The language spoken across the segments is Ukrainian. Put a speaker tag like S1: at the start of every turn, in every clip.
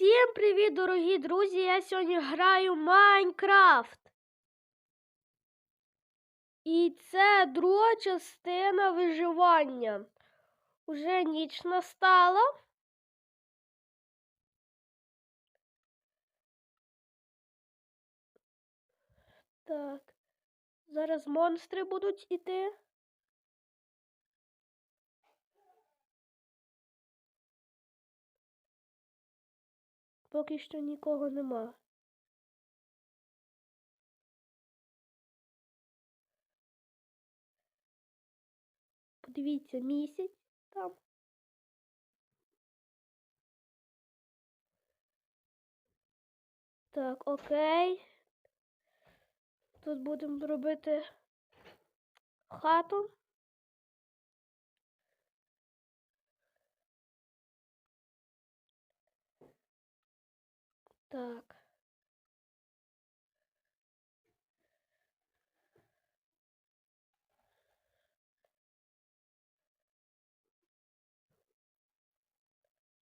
S1: Всім привіт, дорогі друзі! Я сьогодні граю Майнкрафт. І це друга частина виживання. Уже ніч настала. Так. Зараз монстри будуть іти. Поки що нікого нема. Подивіться, місяць там. Так, окей. Тут будемо робити хату. Так.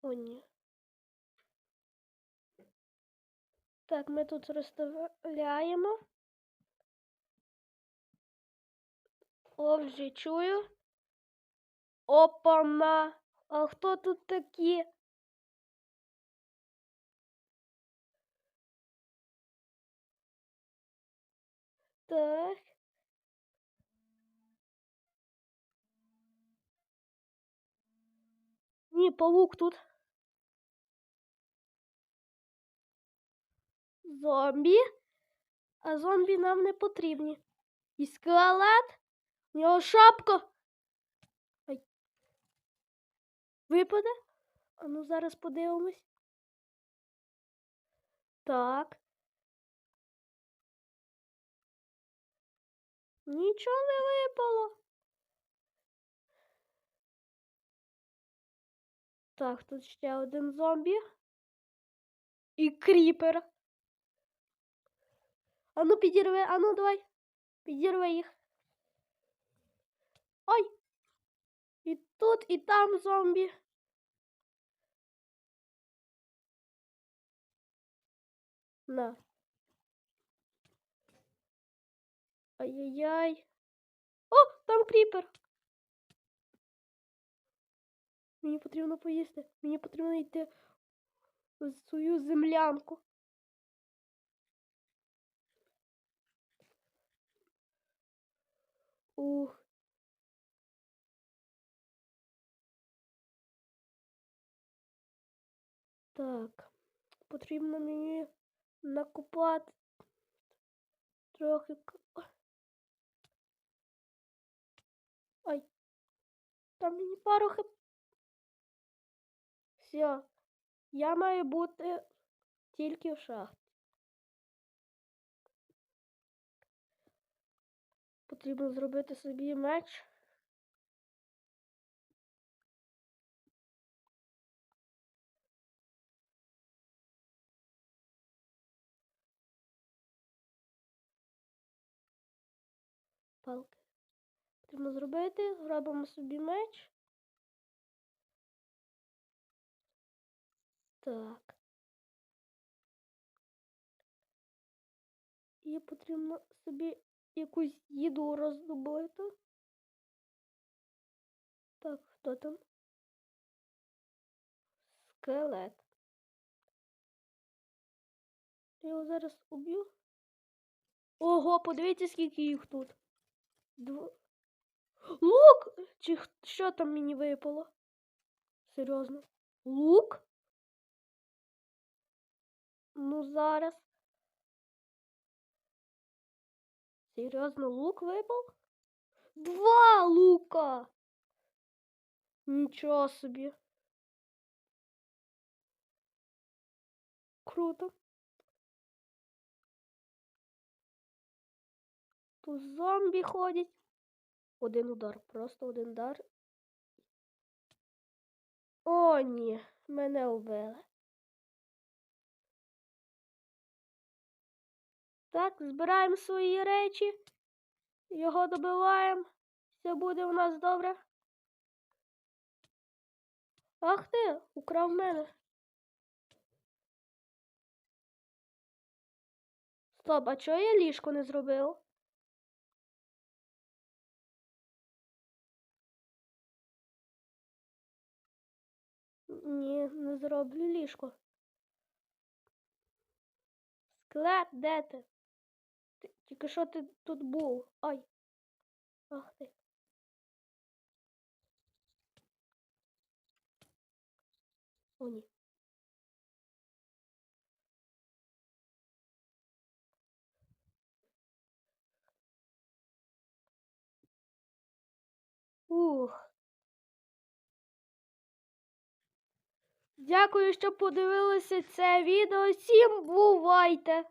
S1: О, ні. Так, ми тут розставляємо. О, вже чую. Опа-на! А хто тут такі? Так. Ні, павук тут. Зомбі. А зомбі нам не потрібні. І скелет. У нього шапка. Ай. Випаде? А ну зараз подивимось. Так. Нічого не випало. Так, тут ще один зомбі. І кріпер. Ану, підірви, ану, давай. Підірви їх. Ой! І тут, і там зомбі. На. Ай-яй-яй. О, там кріпер. Мені потрібно поїсти. Мені потрібно йти в свою землянку. Ух. Так, потрібно мені накопати трохи. к- Ай. Там мені пару. Все. Я маю бути тільки в шахті. Потрібно зробити собі меч. Палки. Потрібно зробити, зробимо собі меч. Так. І потрібно собі якусь їду роздобути. Так, хто там? Скелет. Я його зараз уб'ю. Ого, подивіться, скільки їх тут. Дв... Лук! Чи х- що там мені випало? Серйозно? Лук? Ну зараз. Серйозно, лук випав? Два лука! Нічого собі. Круто. Тут зомбі ходять. Один удар. Просто один удар. О, ні, мене убили. Так, збираємо свої речі. Його добиваємо. Все буде у нас добре. Ах ти, украв мене. Стоп, а чого я ліжко не зробив? Ні, не зроблю ліжко. Склад, де ти? Тільки що ти тут був? Ай. Ах ти. О, ні. Дякую, що подивилися це відео. Всім бувайте!